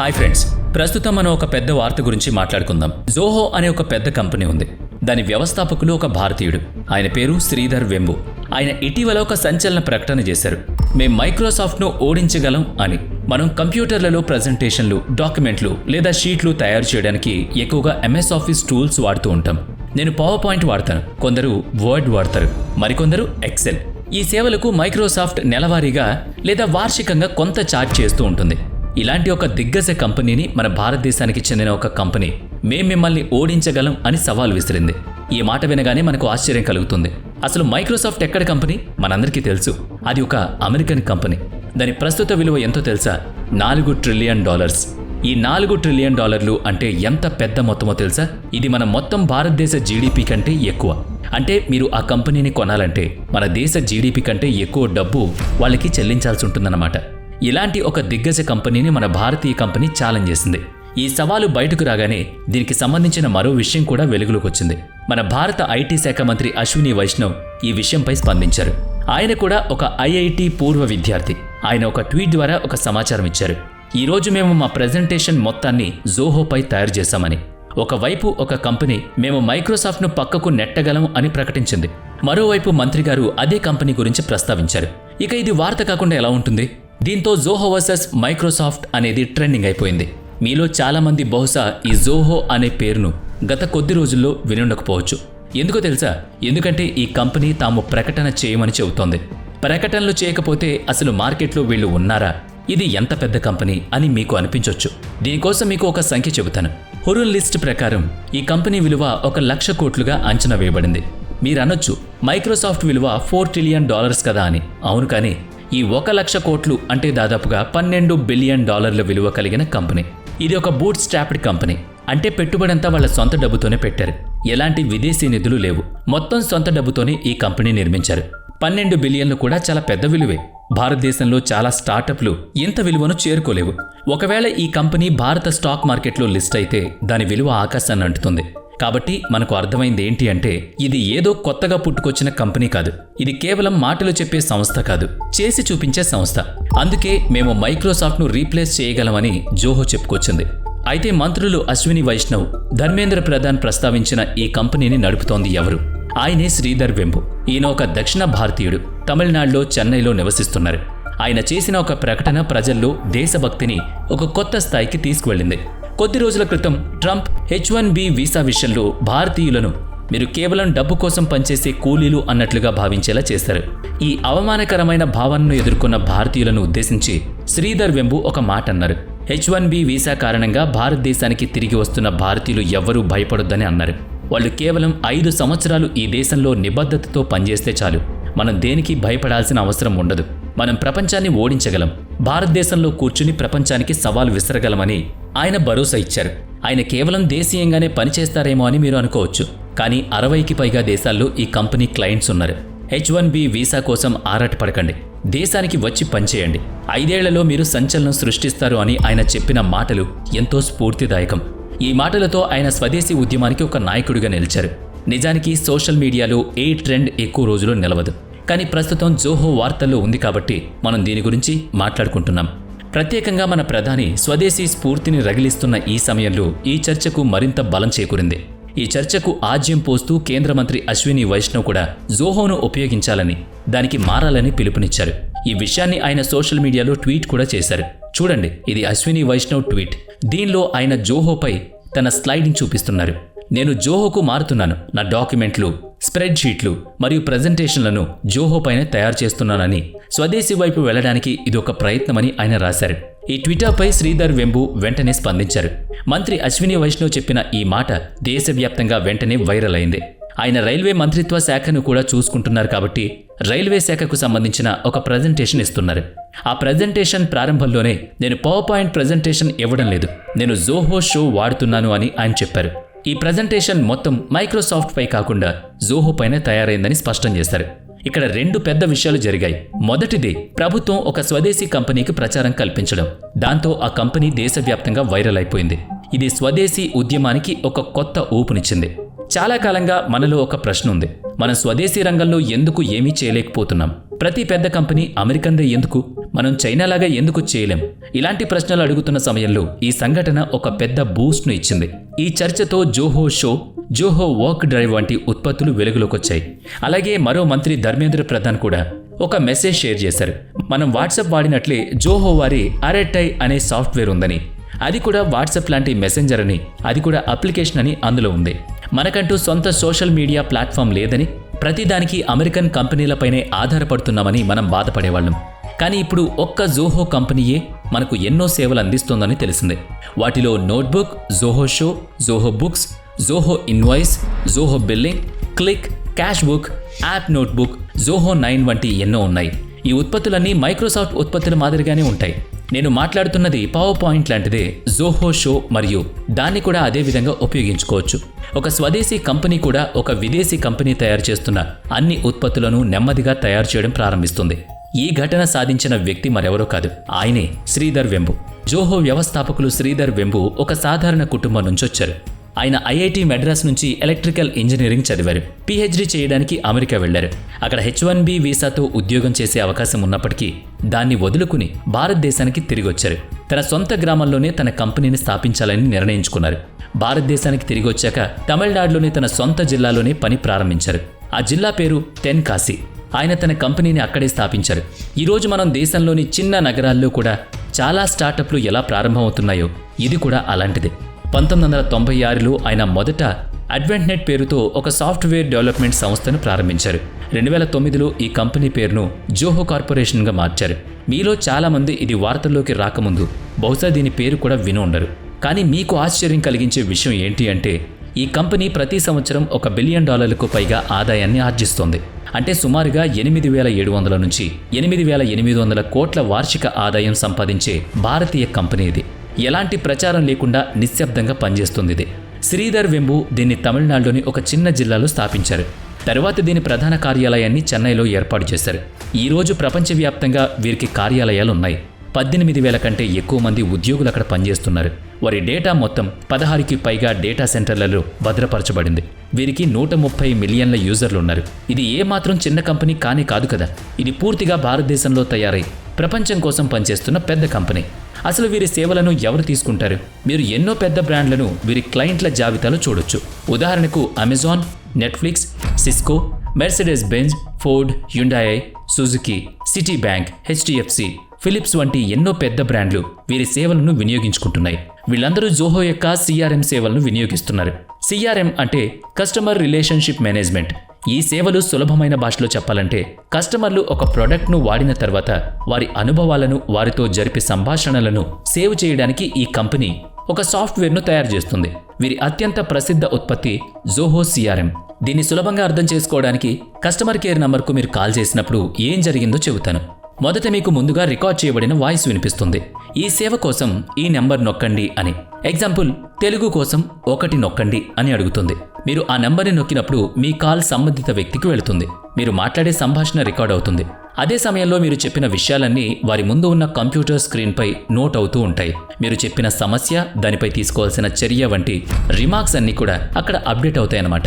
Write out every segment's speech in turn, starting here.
Hi friends ప్రస్తుతం మనం ఒక పెద్ద వార్త గురించి మాట్లాడుకుందాం. జోహో అనే ఒక పెద్ద కంపెనీ ఉంది. దాని వ్యవస్థాపకులు ఒక భారతీయుడు. ఆయన పేరు శ్రీధర్ వెంబు. ఆయన ఇటీవల ఒక సంచలన ప్రకటన చేశారు. మేం మైక్రోసాఫ్ట్ను ఓడించగలం అని. మనం కంప్యూటర్లలో ప్రజెంటేషన్లు డాక్యుమెంట్లు లేదా షీట్లు తయారు చేయడానికి ఎక్కువగా ఎంఎస్ ఆఫీస్ టూల్స్ వాడుతూ ఉంటాం. నేను పవర్ పాయింట్ వాడతాను. కొందరు వర్డ్ వాడతారు. మరికొందరు ఎక్సెల్. ఈ సేవలకు మైక్రోసాఫ్ట్ నెలవారీగా లేదా వార్షికంగా కొంత ఛార్జ్ చేస్తూ ఉంటుంది. ఇలాంటి ఒక దిగ్గజ కంపెనీని మన భారతదేశానికి చెందిన ఒక కంపెనీ. మేం మిమ్మల్ని ఓడించగలం అని సవాల్ విసిరింది. ఈ మాట వినగానే మనకు ఆశ్చర్యం కలుగుతుంది. అసలు మైక్రోసాఫ్ట్ ఎక్కడ కంపెనీ? మనందరికీ తెలుసు. అది ఒక అమెరికన్ కంపెనీ. దాని ప్రస్తుత విలువ ఎంతో తెలుసా? నాలుగు ట్రిలియన్ డాలర్స్. ఈ నాలుగు ట్రిలియన్ డాలర్లు అంటే ఎంత పెద్ద మొత్తమో తెలుసా? ఇది మన మొత్తం భారతదేశ జీడిపి కంటే ఎక్కువ. అంటే మీరు ఆ కంపెనీని కొనాలంటే మన దేశ జీడిపి కంటే ఎక్కువ డబ్బు వాళ్ళకి చెల్లించాల్సి ఉంటుందన్నమాట. ఇలాంటి ఒక దిగ్గజ కంపెనీని మన భారతీయ కంపెనీ ఛాలెంజ్ చేసింది. ఈ సవాలు బయటకు రాగానే దీనికి సంబంధించిన మరో విషయం కూడా వెలుగులోకి వచ్చింది. మన భారత ఐటీ శాఖ మంత్రి అశ్విని వైష్ణవ్ ఈ విషయంపై స్పందించారు. ఆయన కూడా ఒక ఐఐటి పూర్వ విద్యార్థి. ఆయన ఒక ట్వీట్ ద్వారా ఒక సమాచారం ఇచ్చారు. ఈరోజు మేము మా ప్రెజెంటేషన్ మొత్తాన్ని జోహోపై తయారు చేశామని. ఒకవైపు ఒక కంపెనీ మేము మైక్రోసాఫ్ట్ను పక్కకు నెట్టగలం అని ప్రకటించింది. మరోవైపు మంత్రి గారు అదే కంపెనీ గురించి ప్రస్తావించారు. ఇక ఇది వార్త కాకుండా ఎలా ఉంటుంది? దీంతో జోహో వర్సెస్ మైక్రోసాఫ్ట్ అనేది ట్రెండింగ్ అయిపోయింది. మీలో చాలామంది బహుశా ఈ జోహో అనే పేరును గత కొద్ది రోజుల్లో వినుండకపోవచ్చు. ఎందుకో తెలుసా? ఎందుకంటే ఈ కంపెనీ తాము ప్రకటన చేయమని చెబుతోంది. ప్రకటనలు చేయకపోతే అసలు మార్కెట్లో వీళ్ళు ఉన్నారా? ఇది ఎంత పెద్ద కంపెనీ అని మీకు అనిపించవచ్చు దీనికోసం మీకు ఒక సంఖ్య చెబుతాను. హురున్ లిస్ట్ ప్రకారం ఈ కంపెనీ విలువ ఒక లక్ష కోట్లుగా అంచనా వేయబడింది. మీరు అనొచ్చు మైక్రోసాఫ్ట్ విలువ ఫోర్ ట్రిలియన్ డాలర్స్ కదా అని. అవును కానీ ఈ ఒక లక్ష కోట్లు అంటే దాదాపుగా పన్నెండు బిలియన్ డాలర్ల విలువ కలిగిన కంపెనీ. ఇది ఒక బూట్ స్టాప్డ్ కంపెనీ. అంటే పెట్టుబడంతా వాళ్ళ సొంత డబ్బుతోనే పెట్టారు. ఎలాంటి విదేశీ నిధులు లేవు. మొత్తం సొంత డబ్బుతోనే ఈ కంపెనీ నిర్మించారు. పన్నెండు బిలియన్లు కూడా చాలా పెద్ద విలువే. భారతదేశంలో చాలా స్టార్టప్లు ఇంత విలువను చేరుకోలేవు. ఒకవేళ ఈ కంపెనీ భారత స్టాక్ మార్కెట్లో లిస్ట్ అయితే దాని విలువ ఆకాశాన్ని అంటుతుంది. కాబట్టి మనకు అర్థమైంది ఏంటి అంటే ఇది ఏదో కొత్తగా పుట్టుకొచ్చిన కంపెనీ కాదు. ఇది కేవలం మాటలు చెప్పే సంస్థ కాదు. చేసి చూపించే సంస్థ. అందుకే మేము మైక్రోసాఫ్ట్ను రీప్లేస్ చేయగలమని జోహో చెప్పుకొచ్చింది. అయితే మంత్రులు అశ్విని వైష్ణవ్ ధర్మేంద్ర ప్రధాన్ ప్రస్తావించిన ఈ కంపెనీని నడుపుతోంది ఎవరు? ఆయనే శ్రీధర్ వెంబు. ఈయన ఒక దక్షిణ భారతీయుడు. తమిళనాడులో చెన్నైలో నివసిస్తున్నారు. ఆయన చేసిన ఒక ప్రకటన ప్రజల్లో దేశభక్తిని ఒక కొత్త స్థాయికి తీసుకువెళ్ళింది. కొద్ది రోజుల క్రితం Trump H one B visa విషయంలో భారతీయులను మీరు కేవలం డబ్బు కోసం పనిచేసే కూలీలు అన్నట్లుగా భావించేలా చేశారు ఈ అవమానకరమైన భావనను ఎదుర్కొన్న భారతీయులను ఉద్దేశించి శ్రీధర్ వెంబు ఒక మాట అన్నారు హెచ్ వన్ బి వీసా కారణంగా భారతదేశానికి తిరిగి వస్తున్న భారతీయులు ఎవ్వరూ భయపడొద్దని అన్నారు. వాళ్ళు కేవలం ఐదు సంవత్సరాలు ఈ దేశంలో నిబద్ధతతో పనిచేస్తే చాలు. మనం దేనికి భయపడాల్సిన అవసరం ఉండదు. మనం ప్రపంచాన్ని ఓడించగలం. భారతదేశంలో కూర్చుని ప్రపంచానికి సవాల్ విసరగలమని ఆయన భరోసా ఇచ్చారు. ఆయన కేవలం దేశీయంగానే పనిచేస్తారేమో అని మీరు అనుకోవచ్చు. కానీ అరవైకి పైగా దేశాల్లో ఈ కంపెనీ క్లయింట్స్ ఉన్నారు. హెచ్ వన్ బి వీసా కోసం ఆరాటపడకండి. దేశానికి వచ్చి పనిచేయండి. ఐదేళ్ళలో మీరు సంచలనం సృష్టిస్తారు అని ఆయన చెప్పిన మాటలు ఎంతో స్ఫూర్తిదాయకం. ఈ మాటలతో ఆయన స్వదేశీ ఉద్యమానికి ఒక నాయకుడిగా నిలిచారు. నిజానికి సోషల్ మీడియాలో ఏ ట్రెండ్ ఎక్కువ రోజులు నిలవదు. కానీ ప్రస్తుతం జోహో వార్తల్లో ఉంది కాబట్టి మనం దీని గురించి మాట్లాడుకుంటున్నాం. ప్రత్యేకంగా మన ప్రధాని స్వదేశీ స్ఫూర్తిని రగిలిస్తున్న ఈ సమయంలో ఈ చర్చకు మరింత బలం చేకూరింది. ఈ చర్చకు ఆజ్యం పోస్తూ కేంద్ర మంత్రి అశ్విని వైష్ణవ్ కూడా జోహోను ఉపయోగించాలని దానికి మారాలని పిలుపునిచ్చారు. ఈ విషయాన్ని ఆయన సోషల్ మీడియాలో ట్వీట్ కూడా చేశారు. చూడండి ఇది అశ్విని వైష్ణవ్ ట్వీట్. దీనిలో ఆయన జోహోపై తన స్లైడ్ని చూపిస్తున్నారు. నేను జోహోకు మారుతున్నాను నా డాక్యుమెంట్లు. స్ప్రెడ్ షీట్లు మరియు ప్రజెంటేషన్లను జోహో పైన తయారు చేస్తున్నానని స్వదేశీ వైపు వెళ్ళడానికి ఇది ఒక ప్రయత్నమని ఆయన రాశారు. ఈ ట్విట్టర్పై శ్రీధర్ వెంబు వెంటనే స్పందించారు. మంత్రి అశ్విని వైష్ణవ్ చెప్పిన ఈ మాట దేశవ్యాప్తంగా వెంటనే వైరల్ అయింది. ఆయన రైల్వే మంత్రిత్వ శాఖను కూడా చూసుకుంటున్నారు కాబట్టి రైల్వే శాఖకు సంబంధించిన ఒక ప్రజెంటేషన్ ఇస్తున్నారు. ఆ ప్రజెంటేషన్ ప్రారంభంలోనే నేను పవర్ పాయింట్ ప్రజెంటేషన్ ఇవ్వడం లేదు. నేను జోహో షో వాడుతున్నాను అని ఆయన చెప్పారు. ఈ ప్రజెంటేషన్ మొత్తం మైక్రోసాఫ్ట్ పై కాకుండా జోహో పైన తయారైందని స్పష్టం చేశారు ఇక్కడ రెండు పెద్ద విషయాలు జరిగాయి. మొదటిది ప్రభుత్వం ఒక స్వదేశీ కంపెనీకి ప్రచారం కల్పించడం. దాంతో ఆ కంపెనీ దేశవ్యాప్తంగా వైరల్ అయిపోయింది. ఇది స్వదేశీ ఉద్యమానికి ఒక కొత్త ఊపునిచ్చింది. చాలా కాలంగా మనలో ఒక ప్రశ్న ఉంది. మనం స్వదేశీ రంగంలో ఎందుకు ఏమీ చేయలేకపోతున్నాం? ప్రతి పెద్ద కంపెనీ అమెరికందే ఎందుకు? మనం చైనాలాగా ఎందుకు చేయలేం? ఇలాంటి ప్రశ్నలు అడుగుతున్న సమయంలో ఈ సంఘటన ఒక పెద్ద బూస్ట్ను ఇచ్చింది. ఈ చర్చతో Zoho show Zoho work drive వంటి ఉత్పత్తులు వెలుగులోకి వచ్చాయి అలాగే మరో మంత్రి ధర్మేంద్ర ప్రధాన్ కూడా ఒక మెసేజ్ షేర్ చేశారు. మనం వాట్సాప్ వాడినట్లే జోహో వారి అరెట్టై అనే సాఫ్ట్వేర్ ఉందని. అది కూడా వాట్సాప్ లాంటి మెసెంజర్ అని అది కూడా అప్లికేషన్ అని అందులో ఉంది. మనకంటూ సొంత సోషల్ మీడియా ప్లాట్ఫామ్ లేదని ప్రతిదానికి అమెరికన్ కంపెనీలపైనే ఆధారపడుతున్నామని మనం బాధపడేవాళ్ళం. కానీ ఇప్పుడు ఒక్క జోహో కంపెనీయే మనకు ఎన్నో సేవలు అందిస్తోందని తెలిసింది. వాటిలో notebook Zoho show Zoho books Zoho invoice Zoho billing click cash book app notebook Zoho nine వంటి ఎన్నో ఉన్నాయి. ఈ ఉత్పత్తులన్నీ మైక్రోసాఫ్ట్ ఉత్పత్తుల మాదిరిగానే ఉంటాయి. నేను మాట్లాడుతున్నది పవర్ పాయింట్ లాంటిదే జోహో షో మరియు దాన్ని కూడా అదే విధంగా ఉపయోగించుకోవచ్చు. ఒక స్వదేశీ కంపెనీ కూడా ఒక విదేశీ కంపెనీ తయారు చేస్తున్న అన్ని ఉత్పత్తులను నెమ్మదిగా తయారు చేయడం ప్రారంభిస్తుంది. ఈ ఘటన సాధించిన వ్యక్తి మరెవరో కాదు. ఆయనే శ్రీధర్ వెంబు. జోహో వ్యవస్థాపకులు శ్రీధర్ వెంబు ఒక సాధారణ కుటుంబం నుంచి వచ్చారు. ఆయన ఐఐటి మెడ్రాస్ నుంచి ఎలక్ట్రికల్ ఇంజనీరింగ్ చదివారు. పిహెచ్డి చేయడానికి అమెరికా వెళ్ళారు అక్కడ హెచ్ వన్ బి వీసాతో ఉద్యోగం చేసే అవకాశం ఉన్నప్పటికీ దాన్ని వదులుకుని భారతదేశానికి తిరిగి వచ్చారు. తన సొంత గ్రామంలోనే తన కంపెనీని స్థాపించాలని నిర్ణయించుకున్నారు. భారతదేశానికి తిరిగి వచ్చాక తమిళనాడులోని తన సొంత జిల్లాలోనే పని ప్రారంభించారు. ఆ జిల్లా పేరు తెన్కాసి ఆయన తన కంపెనీని అక్కడే స్థాపించారు. ఈరోజు మనం దేశంలోని చిన్న నగరాల్లో కూడా చాలా స్టార్టప్లు ఎలా ప్రారంభమవుతున్నాయో ఇది కూడా అలాంటిదే. పంతొమ్మిది వందల తొంభై ఆరులో ఆయన మొదట అడ్వెంట్నెట్ పేరుతో ఒక సాఫ్ట్వేర్ డెవలప్మెంట్ సంస్థను ప్రారంభించారు. రెండు వేల తొమ్మిదిలో ఈ కంపెనీ పేరును జోహో కార్పొరేషన్గా మార్చారు. మీలో చాలామంది ఇది వార్తల్లోకి రాకముందు బహుశా దీని పేరు కూడా విని ఉండరు. కానీ మీకు ఆశ్చర్యం కలిగించే విషయం ఏంటి అంటే ఈ కంపెనీ ప్రతి సంవత్సరం ఒక బిలియన్ డాలర్లకు పైగా ఆదాయాన్ని ఆర్జిస్తోంది. అంటే సుమారుగా ఎనిమిది వేల ఏడు వందల నుంచి ఎనిమిది వేల ఎనిమిది వందల కోట్ల వార్షిక ఆదాయం సంపాదించే భారతీయ కంపెనీ ఇది. ఎలాంటి ప్రచారం లేకుండా నిశ్శబ్దంగా పనిచేస్తుంది ఇది. శ్రీధర్ వెంబు దీన్ని తమిళనాడులోని ఒక చిన్న జిల్లాలో స్థాపించారు. తరువాత దీని ప్రధాన కార్యాలయాన్ని చెన్నైలో ఏర్పాటు చేశారు. ఈరోజు ప్రపంచవ్యాప్తంగా వీరికి కార్యాలయాలు ఉన్నాయి. పద్దెనిమిది వేల కంటే ఎక్కువ మంది ఉద్యోగులు అక్కడ పనిచేస్తున్నారు. వారి డేటా మొత్తం పదహారుకి పైగా డేటా సెంటర్లలో భద్రపరచబడింది. వీరికి నూట ముప్పై మిలియన్ల యూజర్లు ఉన్నారు ఇది ఏమాత్రం చిన్న కంపెనీ కానీ కాదు కదా. ఇది పూర్తిగా భారతదేశంలో తయారై ప్రపంచం కోసం పనిచేస్తున్న పెద్ద కంపెనీ. అసలు వీరి సేవలను ఎవరు తీసుకుంటారు? మీరు ఎన్నో పెద్ద బ్రాండ్లను వీరి క్లయింట్ల జాబితాలో చూడొచ్చు. ఉదాహరణకు Amazon Netflix Cisco Mercedes Benz Ford Hyundai Suzuki Citi Bank HDFC Philips వంటి ఎన్నో పెద్ద బ్రాండ్లు వీరి సేవలను వినియోగించుకుంటున్నాయి. వీళ్ళందరూ జోహో యొక్క సిఆర్ఎం సేవలను వినియోగిస్తున్నారు. సిఆర్ఎం అంటే కస్టమర్ రిలేషన్షిప్ మేనేజ్మెంట్. ఈ సేవలు సులభమైన భాషలో చెప్పాలంటే కస్టమర్లు ఒక ప్రోడక్ట్ను వాడిన తర్వాత వారి అనుభవాలను వారితో జరిపే సంభాషణలను సేవ్ చేయడానికి ఈ కంపెనీ ఒక సాఫ్ట్వేర్ను తయారు చేస్తుంది. వీరి అత్యంత ప్రసిద్ధ ఉత్పత్తి జోహో సిఆర్ఎం దీన్ని సులభంగా అర్థం చేసుకోవడానికి కస్టమర్ కేర్ నంబర్కు మీరు కాల్ చేసినప్పుడు ఏం జరిగిందో చెబుతాను. మొదట మీకు ముందుగా రికార్డ్ చేయబడిన వాయిస్ వినిపిస్తుంది. ఈ సేవ కోసం ఈ నెంబర్ నొక్కండి అని. ఎగ్జాంపుల్ తెలుగు కోసం ఒకటి నొక్కండి అని అడుగుతుంది. మీరు ఆ నెంబర్ని నొక్కినప్పుడు మీ కాల్ సంబంధిత వ్యక్తికి వెళుతుంది. మీరు మాట్లాడే సంభాషణ రికార్డ్ అవుతుంది. అదే సమయంలో మీరు చెప్పిన విషయాలన్నీ వారి ముందు ఉన్న కంప్యూటర్ స్క్రీన్పై నోట్ అవుతూ ఉంటాయి. మీరు చెప్పిన సమస్య దానిపై తీసుకోవాల్సిన చర్య వంటి రిమార్క్స్ అన్నీ కూడా అక్కడ అప్డేట్ అవుతాయన్నమాట.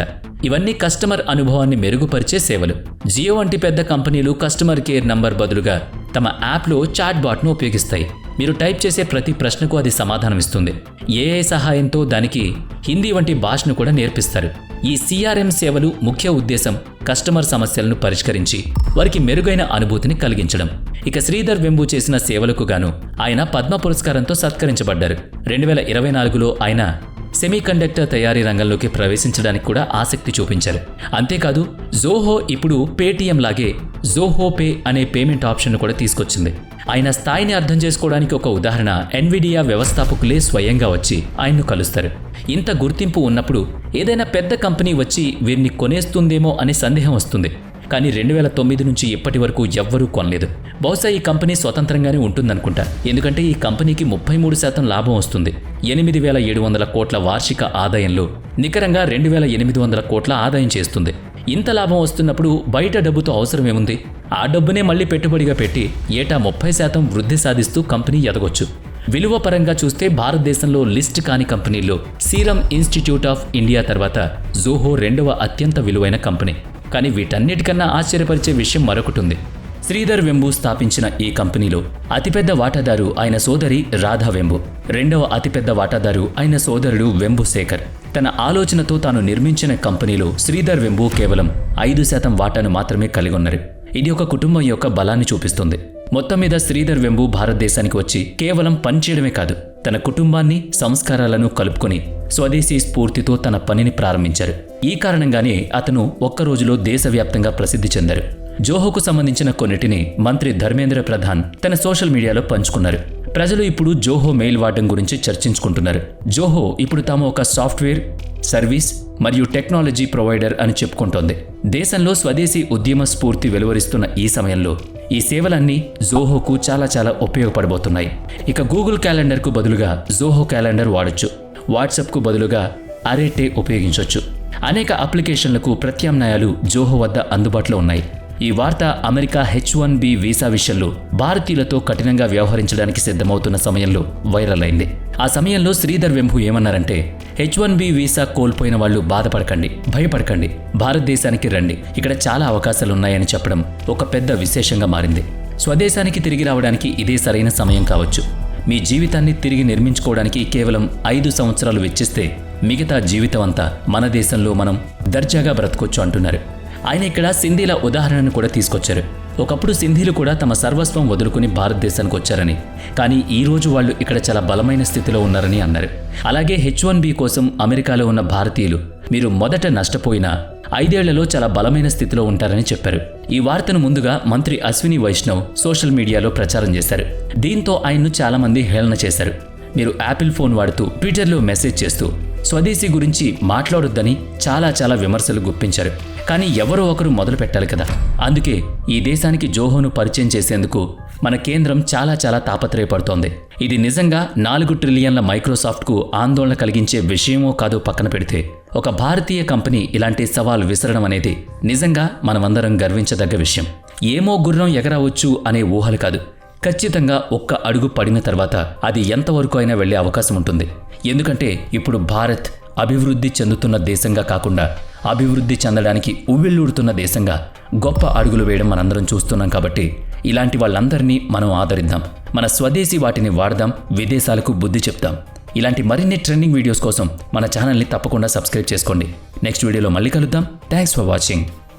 ఇవన్నీ కస్టమర్ అనుభవాన్ని మెరుగుపరిచే సేవలు. జియో వంటి పెద్ద కంపెనీలు కస్టమర్ కేర్ నంబర్ బదులుగా తమ యాప్లో చాట్ బాట్ను ఉపయోగిస్తాయి. మీరు టైప్ చేసే ప్రతి ప్రశ్నకు అది సమాధానం ఇస్తుంది ఏఐ సహాయంతో దానికి హిందీ వంటి భాషను కూడా నేర్పిస్తారు. ఈ సిఆర్ఎం సేవలు ముఖ్య ఉద్దేశం కస్టమర్ సమస్యలను పరిష్కరించి వారికి మెరుగైన అనుభూతిని కలిగించడం. ఇక శ్రీధర్ వెంబు చేసిన సేవలకు గాను ఆయన పద్మ పురస్కారంతో సత్కరించబడ్డారు. రెండు వేల ఇరవై నాలుగులో ఆయన సెమీకండక్టర్ తయారీ రంగంలోకి ప్రవేశించడానికి కూడా ఆసక్తి చూపించారు. అంతేకాదు జోహో ఇప్పుడు పేటీఎం లాగే జోహో పే అనే పేమెంట్ ఆప్షన్ కూడా తీసుకొచ్చింది. ఆయన స్థాయిని అర్థం చేసుకోవడానికి ఒక ఉదాహరణ ఎన్విడియా వ్యవస్థాపకులే స్వయంగా వచ్చి ఆయన్ను కలుస్తారు. ఇంత గుర్తింపు ఉన్నప్పుడు ఏదైనా పెద్ద కంపెనీ వచ్చి వీరిని కొనేస్తుందేమో అనే సందేహం వస్తుంది. కానీ రెండు వేల తొమ్మిది నుంచి ఇప్పటి వరకు ఎవ్వరూ కొనలేదు. బహుశా ఈ కంపెనీ స్వతంత్రంగానే ఉంటుందనుకుంటా. ఎందుకంటే ఈ కంపెనీకి ముప్పై మూడు శాతం లాభం వస్తుంది. ఎనిమిది వేల ఏడు వందల కోట్ల వార్షిక ఆదాయంలో నికరంగా రెండు వేల ఎనిమిది వందల కోట్ల ఆదాయం చేస్తుంది. ఇంత లాభం వస్తున్నప్పుడు బయట డబ్బుతో అవసరమేముంది ఆ డబ్బునే మళ్ళీ పెట్టుబడిగా పెట్టి ఏటా ముప్పై శాతం వృద్ధి సాధిస్తూ కంపెనీ ఎదగొచ్చు. విలువ పరంగా చూస్తే భారతదేశంలో లిస్ట్ కాని కంపెనీల్లో సీరం ఇన్స్టిట్యూట్ ఆఫ్ ఇండియా తర్వాత జోహో రెండవ అత్యంత విలువైన కంపెనీ. కానీ వీటన్నిటికన్నా ఆశ్చర్యపరిచే విషయం మరొకటి ఉంది. శ్రీధర్ వెంబు స్థాపించిన ఈ కంపెనీలో అతిపెద్ద వాటాదారు ఆయన సోదరి రాధా వెంబు. రెండవ అతిపెద్ద వాటాదారు ఆయన సోదరుడు వెంబు శేఖర్. తన ఆలోచనతో తాను నిర్మించిన కంపెనీలో శ్రీధర్ వెంబు కేవలం ఐదు శాతం వాటాను మాత్రమే కలిగి ఉన్నారు ఇది ఒక కుటుంబం యొక్క బలాన్ని చూపిస్తుంది. మొత్తం మీద శ్రీధర్ వెంబు భారతదేశానికి వచ్చి కేవలం పనిచేయడమే కాదు తన కుటుంబాన్ని సంస్కారాలను కలుపుకొని స్వదేశీ స్ఫూర్తితో తన పనిని ప్రారంభించారు. ఈ కారణంగానే అతను ఒక్క రోజులో దేశవ్యాప్తంగా ప్రసిద్ధి చెందారు. జోహోకు సంబంధించిన కొన్నిటిని మంత్రి ధర్మేంద్ర ప్రధాన్ తన సోషల్ మీడియాలో పంచుకున్నారు. ప్రజలు ఇప్పుడు జోహో మెయిల్ వాడడం గురించి చర్చించుకుంటున్నారు. జోహో ఇప్పుడు తాము ఒక సాఫ్ట్వేర్ సర్వీస్ మరియు టెక్నాలజీ ప్రొవైడర్ అని చెప్పుకుంటోంది. దేశంలో స్వదేశీ ఉద్యమ స్ఫూర్తి వెలువరిస్తున్న ఈ సమయంలో ఈ సేవలన్నీ జోహోకు చాలా చాలా ఉపయోగపడబోతున్నాయి. ఇక గూగుల్ క్యాలెండర్కు బదులుగా జోహో క్యాలెండర్ వాడొచ్చు. వాట్సాప్కు బదులుగా అరేటే ఉపయోగించవచ్చు అనేక అప్లికేషన్లకు ప్రత్యామ్నాయాలు జోహో వద్ద అందుబాటులో ఉన్నాయి. ఈ వార్త America H one B visa విషయంలో భారతీయులతో కఠినంగా వ్యవహరించడానికి సిద్ధమవుతున్న సమయంలో వైరల్ అయింది. ఆ సమయంలో శ్రీధర్ వెంభు ఏమన్నారంటే హెచ్ వన్ బి వీసా కోల్పోయిన వాళ్ళు బాధపడకండి భయపడకండి భారతదేశానికి రండి ఇక్కడ చాలా అవకాశాలున్నాయని చెప్పడం ఒక పెద్ద విశేషంగా మారింది. స్వదేశానికి తిరిగి రావడానికి ఇదే సరైన సమయం కావచ్చు. మీ జీవితాన్ని తిరిగి నిర్మించుకోవడానికి కేవలం ఐదు సంవత్సరాలు వెచ్చిస్తే మిగతా జీవితం అంతా మన దేశంలో మనం దర్జాగా బ్రతకొచ్చు అంటున్నారు. ఆయన ఇక్కడ సింధీల ఉదాహరణను కూడా తీసుకొచ్చారు. ఒకప్పుడు సింధీలు కూడా తమ సర్వస్వం వదులుకుని భారతదేశానికి వచ్చారని కానీ ఈరోజు వాళ్ళు ఇక్కడ చాలా బలమైన స్థితిలో ఉన్నారని అన్నారు. అలాగే హెచ్ వన్ బి కోసం అమెరికాలో ఉన్న భారతీయులు మీరు మొదట నష్టపోయినా ఐదేళ్ళలో చాలా బలమైన స్థితిలో ఉంటారని చెప్పారు. ఈ వార్తను ముందుగా మంత్రి అశ్విని వైష్ణవ్ సోషల్ మీడియాలో ప్రచారం చేశారు. దీంతో ఆయన్ను చాలామంది హేళన చేశారు. మీరు యాపిల్ ఫోన్ వాడుతూ ట్విట్టర్లో మెసేజ్ చేస్తూ స్వదేశీ గురించి మాట్లాడొద్దని చాలా చాలా విమర్శలు గుప్పించారు. కానీ ఎవరో ఒకరు మొదలు పెట్టాలి కదా. అందుకే ఈ దేశానికి జోహోను పరిచయం చేసేందుకు మన కేంద్రం చాలా చాలా తాపత్రయపడుతోంది. ఇది నిజంగా నాలుగు ట్రిలియన్ల మైక్రోసాఫ్ట్కు ఆందోళన కలిగించే విషయమో కాదో పక్కన పెడితే ఒక భారతీయ కంపెనీ ఇలాంటి సవాల్ విసరడం అనేది నిజంగా మనమందరం గర్వించదగ్గ విషయం. ఏమో గుర్రం ఎగరవచ్చు అనే ఊహలు కాదు. ఖచ్చితంగా ఒక్క అడుగు పడిన తర్వాత అది ఎంతవరకు అయినా వెళ్ళే అవకాశం ఉంటుంది. ఎందుకంటే ఇప్పుడు భారత్ అభివృద్ధి చెందుతున్న దేశంగా కాకుండా అభివృద్ధి చెందడానికి ఉవ్విళ్ళూడుతున్న దేశంగా గొప్ప అడుగులు వేయడం మనందరం చూస్తున్నాం కాబట్టి ఇలాంటి వాళ్ళందరినీ మనం ఆదరిద్దాం. మన స్వదేశీ వాటిని వాడదాం విదేశాలకు బుద్ధి చెప్దాం. ఇలాంటి మరిన్ని ట్రెండింగ్ వీడియోస్ కోసం మన ఛానల్ని తప్పకుండా సబ్స్క్రైబ్ చేసుకోండి. నెక్స్ట్ వీడియోలో మళ్ళీ కలుద్దాం. Thanks for watching.